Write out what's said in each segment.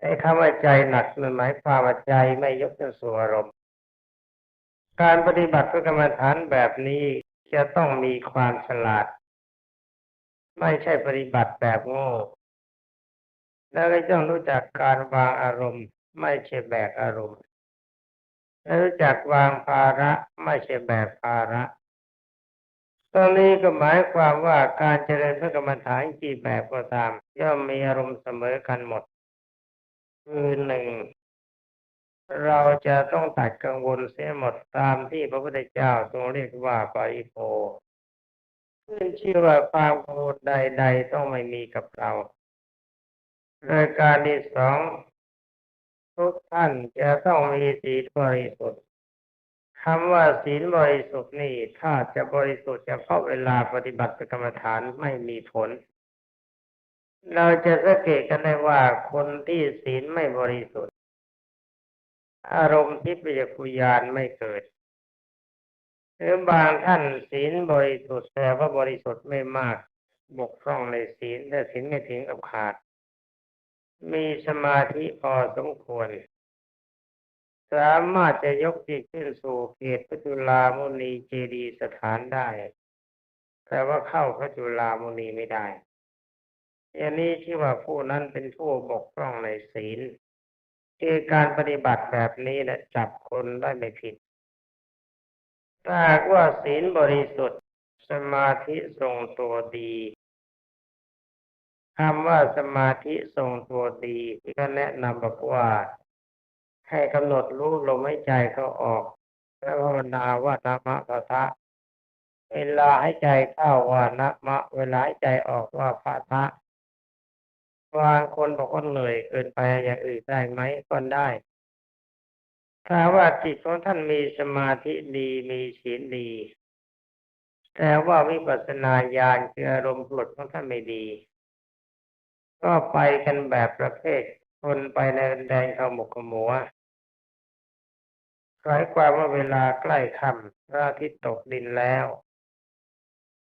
ไอ้คำว่าใจหนักมันหมายความว่าใจไม่ยกขึ้นสู่อารมณ์ การปฏิบัติพระกรรมฐานแบบนี้จะต้องมีความฉลาด ไม่ใช่ปฏิบัติแบบโง่ แล้วก็ต้องรู้จักการวางอารมณ์ ไม่ใช่แบกอารมณ์และรู้จักวางภาระไม่ใช่แบกภาระตรงนี้ก็หมายความว่าการเจริญพระกรรมฐานกี่แบบก็ตามย่อมมีอารมณ์เสมอกันหมด คือหนึ่งเราจะต้องตัดกังวลเสียหมดตามที่พระพุทธเจ้าทรงเรียกว่าปริโภขึ้นชื่อว่าความกังวลใด ๆ ต้องไม่มีกับเรารายการที่สองทุกท่านจะต้องมีศีลบริสุทธิ์คำว่าศีลบริสุทธิ์นี่ถ้าจะบริสุทธิ์เฉพาะเวลาปฏิบัติกรรมฐานไม่มีผล เราจะสังเกตกันได้ว่าคนที่ศีลไม่บริสุทธิ์ อารมณ์ที่ปิจกุยานไม่เกิด หรือบางท่านศีลบริสุทธิ์แต่ว่าบริสุทธิ์ไม่มากบกพร่องในศีลแต่ศีลไม่ถึงกับขาด มีสมาธิพอสมควร สามารถจะยกจิตขึ้นสู่เขตพระจุลามุนีเจดีย์สถานได้ แต่ว่าเข้าพระจุลามุนีไม่ได้ อย่างนี้ที่ว่าผู้นั้นเป็นผู้บกพร่องในศีลคือการปฏิบัติแบบนี้นะจับคนได้ไม่ผิด ถ้าหากว่าศีลบริสุทธิ์สมาธิทรงตัวดีคำว่าสมาธิทรงตัวดีที่ก็แนะนำบอกว่า ให้กำหนดรู้ลมหายใจเขาออก แล้วภาวนาว่านะมะพะทะเวลาให้ใจเข้าว่านะมะ เวลาให้ใจออกว่าพะทะ บางคนบอกว่าเหนื่อยเกินไปอย่างอื่นได้ไหมก็ได้ ถ้าว่าจิตของท่านมีสมาธิดีมีศีลดี แต่ว่าวิปัสสนาญาณคืออารมณ์ปลดของท่านไม่ดี ก็ไปกันแบบประเภทคนไปในแดนขมุกขมัวหมายความว่าเวลาใกล้ค่ำพระอาทิตย์ตกดินแล้ว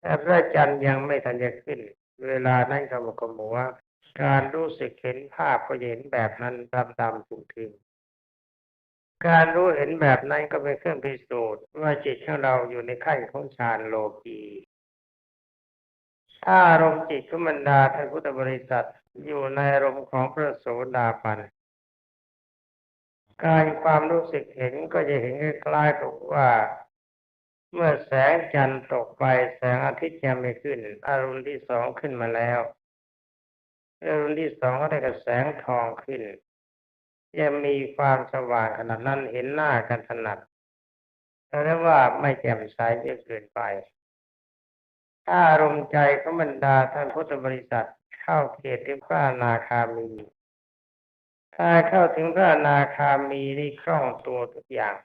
แต่พระจันทร์ยังไม่ทันจะขึ้น เวลานั้นขมุกขมัว การรู้สึกเห็นภาพก็เห็นแบบนั้นตามตามถูกถึงการรู้เห็นแบบนั้นก็เป็นเครื่องพิสูจน์ว่าจิตของเราอยู่ในขั้นของฌานโลกีถ้าอารมณ์จิตของบรรดาท่านพุทธบริษัทอยู่ในอารมณ์ของพระโสดาบันการความรู้สึกเห็นก็จะเห็นคล้ายๆกับว่า เมื่อแสงจันทร์ตกไปแสงอาทิตย์ยังไม่ขึ้น อารมณ์ที่สองขึ้นมาแล้ว รมณ์ที่สองก็ได้กับแสงทองขึ้นยังมีความสว่างขนาดนั้นเห็นหน้ากันถนัดแต่ได้ว่าไม่แจ่มใสเยอะเกินไป ถ้าอารมณ์ใจของบรรดาท่านพุทธบริษัทเข้าเขตถึงพระนาคามี ถ้าเข้าถึงพระนาคามีนี่คล่องตัวทุกอย่าง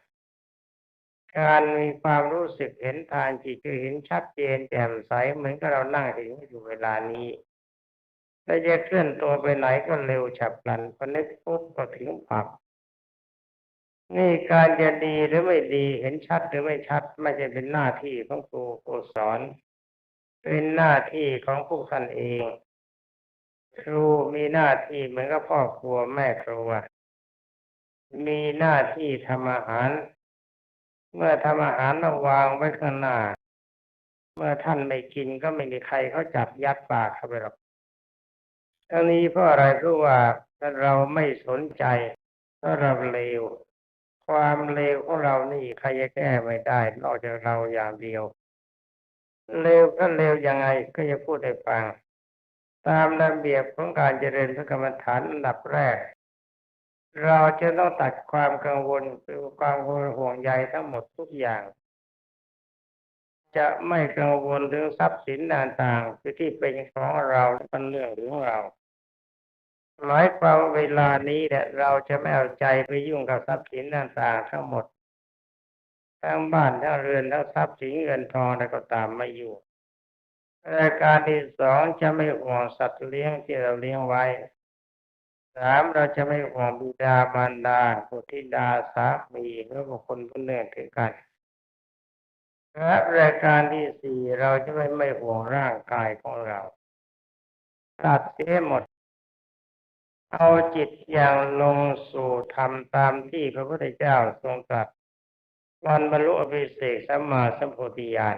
การมีความรู้สึกเห็นทางจิตคือเห็นชัดเจนแจ่มใสเหมือนกับเรานั่งเห็นอยู่เวลานี้ และจะเคลื่อนตัวไปไหนก็เร็วฉับพลันพอนึกปุ๊บก็ถึงปับนี่การจะดีหรือไม่ดีเห็นชัดหรือไม่ชัด ไม่ใช่เป็นหน้าที่ของครูครูสอน เป็นหน้าที่ของผู้ท่านเอง ครูมีหน้าที่เหมือนกับพ่อครัวแม่ครัว มีหน้าที่ทำอาหาร เมื่อทำอาหารต้องวางไว้ข้างหน้า เมื่อท่านไม่กินก็ไม่มีใครเขาจับยัดปากเข้าไปหรอก ทั้งนี้เพราะอะไรเพราะว่าถ้าเราไม่สนใจถ้าเราเลว ความเลวของเรานี่ใครจะแก้ไม่ได้ นอกจากเราอย่างเดียว เลวก็เลวยังไงก็จะพูดให้ฟัง ตามระเบียบของการเจริญพระกรรมฐานอันดับแรก เราจะต้องตัดความกังวลคือความห่วงใยทั้งหมดทุกอย่างจะไม่กังวลถึงทรัพย์สินต่างๆคือที่เป็นของเราเป็นเรื่องของเรา หมายความว่าเวลานี้แหละเราจะไม่เอาใจไปยุ่งกับทรัพย์สินต่างๆทั้งหมด ทั้งบ้านทั้งเรือนทั้งทรัพย์สินเงินทองอะไรก็ตามไม่อยู่รายการที่สองจะไม่ห่วงสัตว์เลี้ยงที่เราเลี้ยงไว้สามเราจะไม่ห่วงบิดามารดาบุตรธิดาสามีหรือบุคคลผู้เนื่องถึงกันและรายการที่สี่เราจะไม่ไม่ห่วงร่างกายของเราตัดเสียหมด เอาจิตอย่างลงสู่ธรรมตามที่พระพุทธเจ้าทรงตรัสวันบรรลุอภิเศกสัมมาสัมโพธิญาณ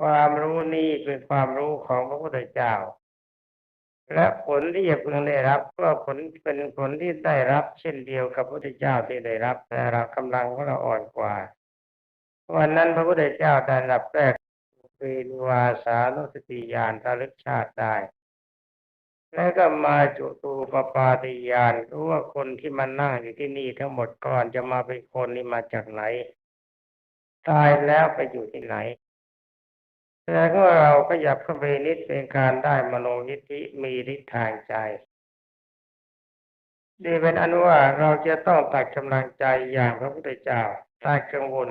ความรู้นี้เป็นความรู้ของพระพุทธเจ้า และผลที่จะพึงได้รับ ก็ผลเป็นผลที่ได้รับ เช่นเดียวกับพระพุทธเจ้าที่ได้รับแต่เรากำลังของเราอ่อนกว่าวันนั้นพระพุทธเจ้าได้รับแรกเป็นวาสานุสติญาณระลึกชาติได้ แล้วก็มาจุตูปปาติญาณรู้ว่าคนที่มานั่งอยู่ที่นี่ทั้งหมดก่อนจะมาเป็นคนนี่มาจากไหน ตายแล้วไปอยู่ที่ไหนแต่ก็เราก็อยากเข้าไปนิดเป็นการได้มโนยิทธิมีฤทธิ์ทางใจดีเป็นอันว่าเราจะต้องตัดกำลังใจอย่างพระพุทธเจ้าตัดกังวล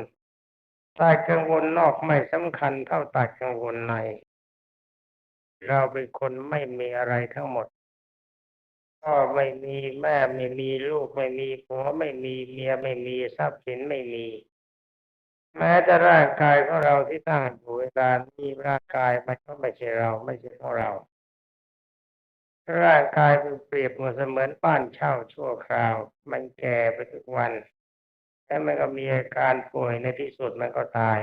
ตัดกังวลนอกไม่สำคัญเท่าตัดกังวลใน เราเป็นคนไม่มีอะไรทั้งหมดพ่อไม่มีแม่ไม่มีลูกไม่มีผัวไม่มีเมียไม่มีทรัพย์สินไม่มี แม้แต่ร่างกายของเราที่ตั้งอยู่เวลานี้ร่างกายมันก็ไม่ใช่เราไม่ใช่ของเรา ร่างกายเป็นเปรียบเหมือนเสมือนบ้านเช่าชั่วคราว มันแก่ไปทุกวันแล้วมันก็มีอาการป่วยในที่สุดมันก็ตาย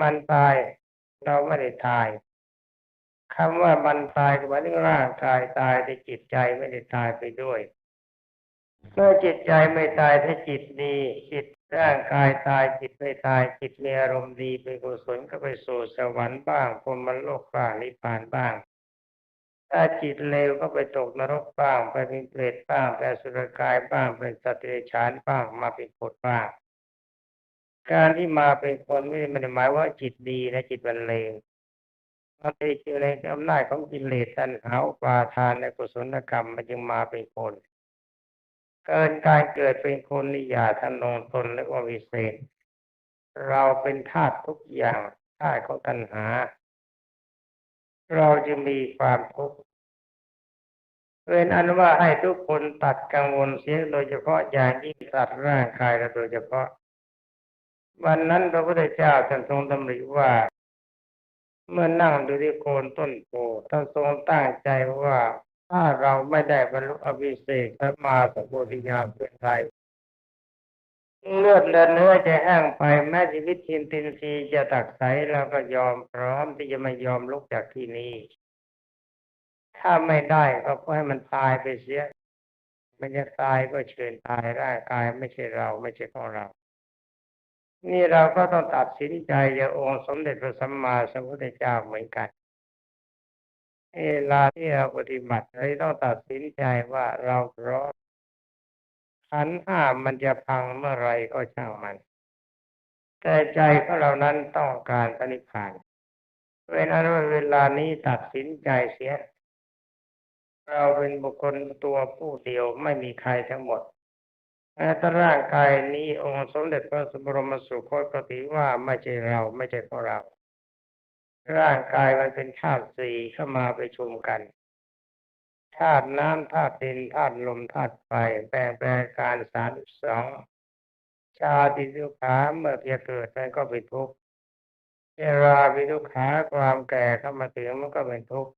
มันตายเราไม่ได้ตาย คำว่ามันตายก็หมายถึงร่างกายตายแต่จิตใจไม่ได้ตายไปด้วย เมื่อจิตใจไม่ตายถ้าจิตดีจิตร่างกายตายจิตไม่ตายจิตมีอารมณ์ดีเป็นกุศลก็ไปสู่สวรรค์บ้างพรมโลกบ้างนิพพานบ้าง ถ้าจิตเลวก็ไปตกนรกบ้าง ไปเป็นเปรตบ้างไปสุรกายบ้างเป็นสัตว์เดรัจฉานบ้างมาเป็นคนบ้าง การที่มาเป็นคนไม่ได้หมายว่าจิตดีนะจิตมันเลว มันติดอยู่ในอำนาจของกิเลสตัณหาอุปาทานในกุศลกรรมมันจึงมาเป็นคน เกินการเกิดเป็นคนนิยาทนงตนและว่าวิเศษ เราเป็นธาตุทุกอย่างธาตุของตัณหา เราจะมีความทุกข์เป็นอันว่าให้ทุกคนตัดกังวลเสียโดยเฉพาะอย่างยิ่งตัดร่างกายเราโดยเฉพาะ วันนั้นพระพุทธเจ้าท่านทรงดำริว่า เมื่อนั่งดูที่โคนต้นโพท่านทรงตั้งใจว่าถ้าเราไม่ได้บรรลุอภิเศกสัมมาสัมโพธิญาณเป็นไรเลือดและเนื้อจะแห้งไปแม้ชีวิตทินตินทรีจะตักใสเราก็ยอมพร้อมที่จะไม่ยอมลุกจากที่นี้ ถ้าไม่ได้ก็ให้มันตายไปเสีย มันจะตายก็เชิญตายร่างกายไม่ใช่เราไม่ใช่ของเรา นี่เราก็ต้องตัดสินใจอย่าองค์สมเด็จพระสัมมาสัมพุทธเจ้าเหมือนกันเวลาที่เราปฏิบัติเราต้องตัดสินใจว่าเราพร้อมขันห้ามันจะพังเมื่อไรก็ช่างมัน แต่ใจของเรานั้นต้องการปณิพานเวลานั้นเวลานี้ตัดสินใจเสีย เราเป็นบุคคลตัวผู้เดียวไม่มีใครทั้งหมด แม้แต่ร่างกายนี้องค์สมเด็จพระสมรมสุคตก็ถือว่าไม่ใช่เราไม่ใช่ของเรา ร่างกายมันเป็นธาตุสี่เข้ามาไปชุมกันธาตุน้ำธาตุดินธาตุลมธาตุไฟแปลงแปลงการสามสองชาติทุกขาเมื่อเพียเกิดมันก็เป็นทุกข์เวลาวิทุกขาความแก่เข้ามาถึงมันก็เป็นทุกข์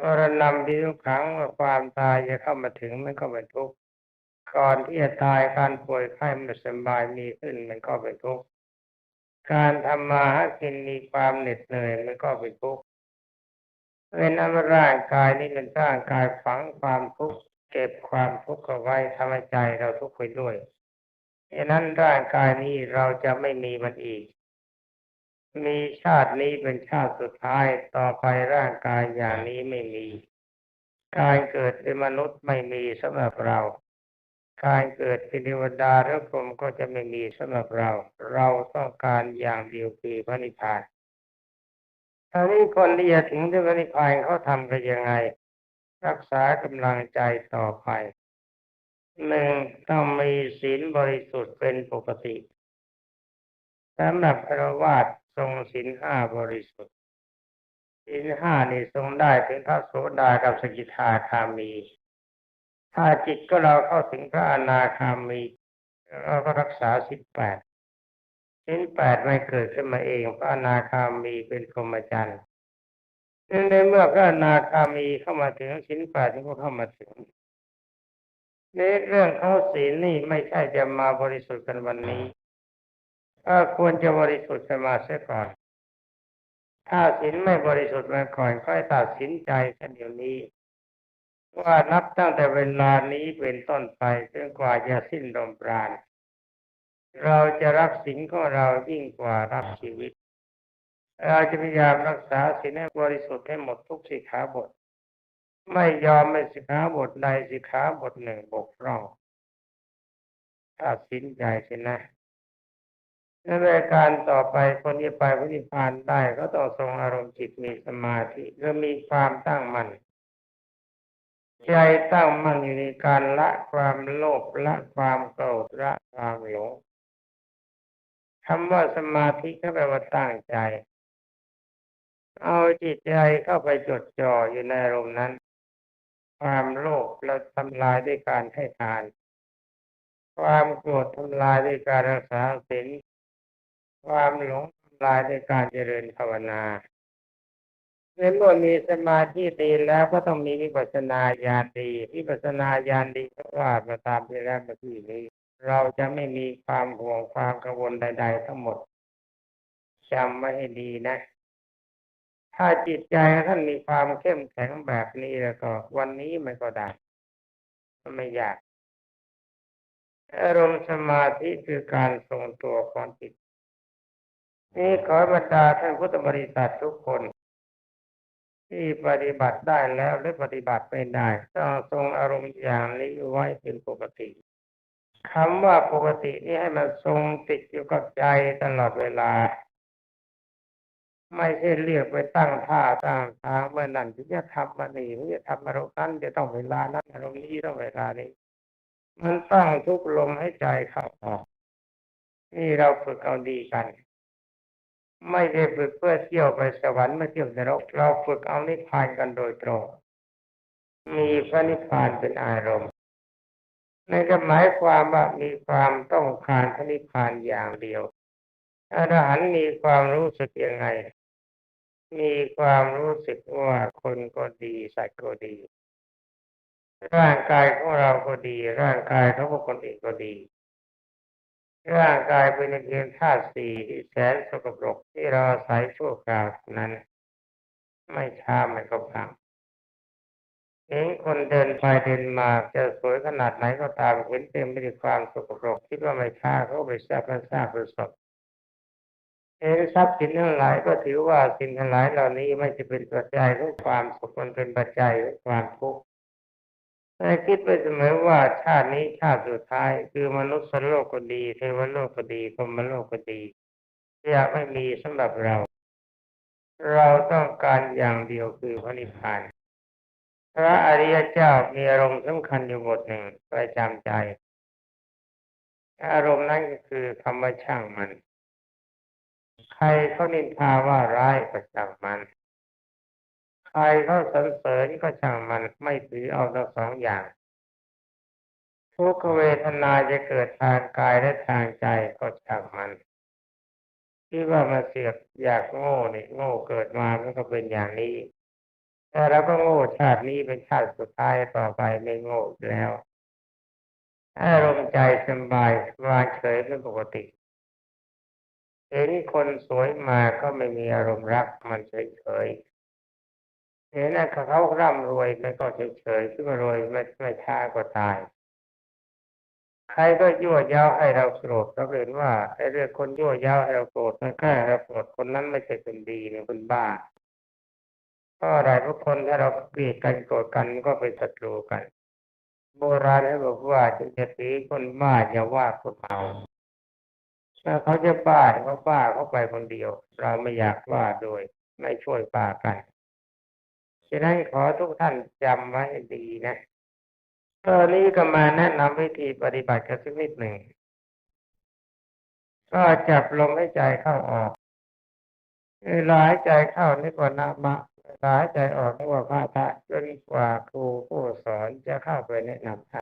มรณะวิทุกขังความตายจะเข้ามาถึงมันก็เป็นทุกข์ ก่อนที่จะตายการป่วยไข้ไม่สบายมีขึ้นมันก็เป็นทุกข์การทำมาหากินมีความเหน็ดเหนื่อยมันก็เป็นทุกข์เป็นอันร่างกายนี้เป็นร่างกายฝังความทุกข์เก็บความทุกข์เอาไว้ทำให้ใจเราทุกข์ไปด้วยดังนั้นร่างกายนี้เราจะไม่มีมันอีก มีชาตินี้เป็นชาติสุดท้ายต่อไปร่างกายอย่างนี้ไม่มี การเกิดเป็นมนุษย์ไม่มีสำหรับเรา การเกิดเป็นเทวดาหรือพรหมก็จะไม่มีสำหรับเรา เราต้องการอย่างเดียวคือพระนิพพานทีนี้คนที่จะถึงพระนิพพานเขาทำกันยังไง รักษากำลังใจต่อไปหนึ่งต้องมีศีลบริสุทธิ์เป็นปกติสำหรับพระวาสทรงศีลห้าบริสุทธิ์ศีลห้านี่ทรงได้ถึงพระโสดากับสกิทาคามี ถ้าจิตก็เราเข้าถึงพระอนาคามีเราก็รักษาสิบแปดสินแปดไม่เกิดขึ้นมาเอง พระอนาคามีเป็นพรหมจรรย์ในเมื่อพระอนาคามีเข้ามาถึงชิ้นแปดที่ก็เข้ามาถึงในเรื่องเข้าศีลนี่ไม่ใช่จะมาบริสุทธิ์กันวันนี้ก็ควรจะบริสุทธิ์กันมาเสียก่อน ถ้าศีลไม่บริสุทธิ์มาก่อนก็ตัดสินใจกันเดี๋ยวนี้ ว่านับตั้งแต่เวลานี้เป็นต้นไปจนกว่าจะสิ้นลมปราณ เราจะรักศีลของเรายิ่งกว่ารักชีวิต เราจะพยายามรักษาศีลให้บริสุทธิ์ให้หมดทุกสิกขาบท ไม่ยอมไม่สิกขาบทใดสิกขาบทหนึ่งบกพร่องตัดสินใจสินะในรายการต่อไปคนที่ไปพระนิพพานได้ก็ต้องทรงอารมณ์จิตมีสมาธิและมีความตั้งมั่น ใจตั้งมั่นอยู่ในการละความโลภละความโกรธละความหลงคำว่าสมาธิก็แปลว่าตั้งใจ เอาจิตใจเข้าไปจดจ่ออยู่ในอารมณ์นั้น ความโลภเราทำลายด้วยการให้ทาน ความโกรธทำลายด้วยการรักษาศีลความหลงทำลายด้วยการเจริญภาวนา ในเมื่อมีสมาธิดีแล้วก็ต้องมีวิปัสสนาญาณดีวิปัสสนาญาณดีก็ว่ามาตามที่แล้วมื่อกี้นี้ เราจะไม่มีความห่วงความกังวลใด ๆ ทั้งหมดจำไว้ให้ดีนะ ถ้าจิตใจท่านมีความเข้มแข็งแบบนี้แล้วก็ วันนี้มันก็ได้ไม่ยากอารมณ์สมาธิคือการทรงตัวของจิตนี่ขอบรรดาท่านพุทธบริษัททุกคน ที่ปฏิบัติได้แล้วหรือปฏิบัติไม่ได้ต้องทรงอารมณ์อย่างนี้ไว้เป็นปกติคำว่าปกตินี่ให้มันทรงติดอยู่กับใจตลอดเวลา ไม่ใช่เรียกไปตั้งท่าตั้งทางเมื่อนั้นที่จะทำมานี่ที่จะทำอารมณ์นั้นจะต้องเวลานั้นอารมณ์นี้ต้องเวลานี้ มันตั้งทุกลมให้ใจเข้าออกนี่เราฝึกเอาดีกัน ไม่ได้ฝึกเพื่อเที่ยวไปสวรรค์ไม่เที่ยวนรก เราฝึกเอานิพพานกันโดยตรง มีพระนิพพานเป็นอารมณ์นั่นก็หมายความว่ามีความต้องการพระนิพพานอย่างเดียวอรหันต์มีความรู้สึกยังไง มีความรู้สึกว่าคนก็ดีสัตว์ก็ดี ร่างกายของเราก็ดี ร่างกายของคคลอื่นก็ดี ร่างกายเป็นเพียงธาตุสี่ที่แสนสกปรกที่เราอาศัยชั่วคราวนั้น ไม่ช้ามันก็พังเห็นคนเดินไปเดินมาจะสวยขนาดไหนก็ตามเห็นเต็มไปด้วยความสกปรกคิดว่าไม่ช้าเขาไปทราบกันทราบประสบเห็นทรัพย์สินทั้งหลายก็ถือว่าสิ่งทั้งหลายเหล่านี้ไม่จะเป็นปัจจัยของความสุขมันเป็นปัจจัยของความทุกข์ แต่คิดไปเสมอว่าชาตินี้ชาติสุดท้าย คือมนุษย์โลกก็ดี เทวโลกก็ดีพรมโลกก็ดีจะไม่มีสำหรับเรา เราต้องการอย่างเดียวคือพระนิพพาน พระอริยเจ้ามีอารมณ์สำคัญอยู่บทหนึ่งประจำใจ อารมณ์นั้นก็คือคำว่าช่างมัน ใครเขานินทาว่าร้ายก็ช่างมัน ใครเขาสรรเสริญก็ช่างมันไม่ถือเอาทั้งสองอย่างทุกขเวทนาจะเกิดทางกายและทางใจก็ช่างมันที่ว่ามาเสียบอยากโง่นี่โง่เกิดมามันก็เป็นอย่างนี้ แต่เราก็โง่ชาตินี้เป็นชาติสุดท้ายต่อไปไม่โง่แล้วอารมณ์ใจสบายวางเฉยเป็นปกติเห็นคนสวยมาก็ไม่มีอารมณ์รักมันเฉยเฉย เห็นนะเขาร่ำรวยมันก็เฉยเฉยๆขึ้นมารวยไม่ไม่ช้าก็ตาย ใครก็ยั่วย้าให้เราโกรธเราเห็นว่าไอ้เรื่องคนยั่วย้าให้เราโกรธมันแค่เราโกรธคนนั้นไม่ใช่คนดีเนี่ยคนบ้าเพราะอะไรเพราะคนถ้าเราเกลียดกันโกรธกันก็เป็นศัตรูกัน โบราณเขาบอกว่าจะจะตีคนบ้าอย่าว่าคนเมาถ้าเขาจะบ้าเขาบ้าเขาไปคนเดียว เราไม่อยากว่าโดยไม่ช่วยป่ากัน ฉะนั้นขอทุกท่านจำไว้ดีนะตอนนี้ก็มาแนะนำวิธีปฏิบัติกันสักนิดหนึ่ง ก็จับลมให้ใจเข้าออกเวลาหายใจเข้านี่ก็นามะเวลาหายใจออกนี่ว่าพระทะจนกว่าครูผู้สอนจะเข้าไปแนะนำท่าน